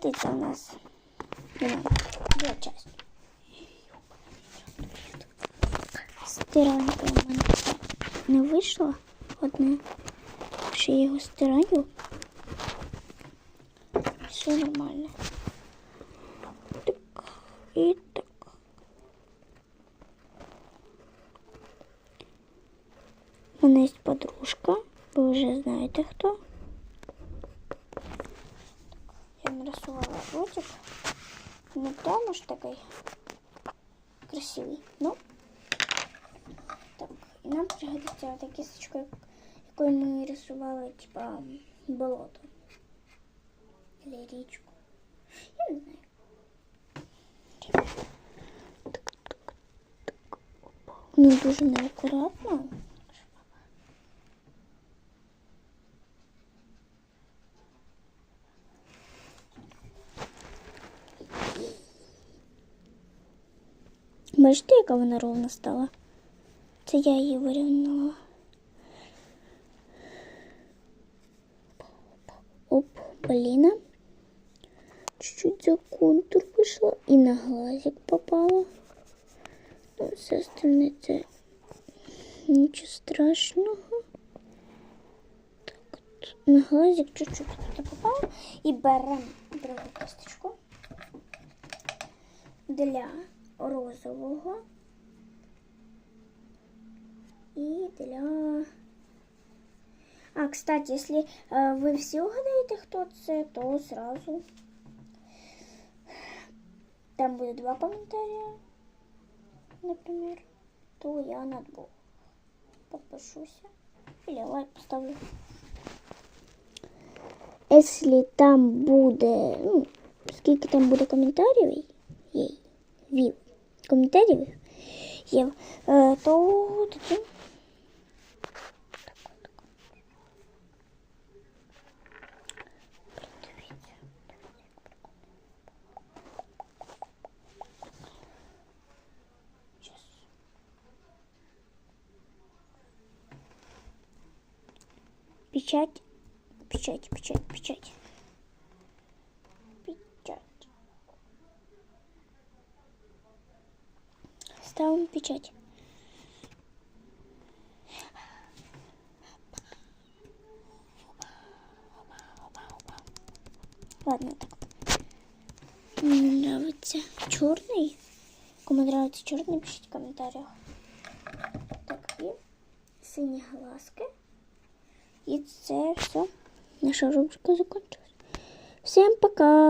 Четвертий це у нас ну, дві частини. Стиранка у мене не вийшло одне. Якщо я його стираю, все нормально. Так, і так. У мене є подружка, ви вже знаєте хто. нарисувала ротик. Не прямо ж такий красивий. Ну, так, і нам пригодиться та кісточка, якою ми рисували, типа, болото. Или річку. Я не знаю. Ну, дуже неаккуратно. Бачите, яка вона ровна стала? Це я її вирівняла. Оп, Поліна. Чуть-чуть за контур вийшла і на глазик попала. Ну, все остальне це нічого страшного. Так от, на глазик чуть-чуть туди попала. І беремо другу кисточку для розового і для. А, кстати, если э, вы все угадаете, кто це, то сразу там будет два комментария, например, то я на двух подпишусь или лайк поставлю. Если там буде, ну, скільки там буде коментарів, їй, вів, коментарів, є, е, то тоді Сейчас. Печать, печать, печать, печать. Печать. Ставим печать. Ладно, так. Мне нравится черный. Кому нравится черный, пишите в комментариях. Так, і сині глазки. І це все. Наша рубрика закончилась. Всем пока!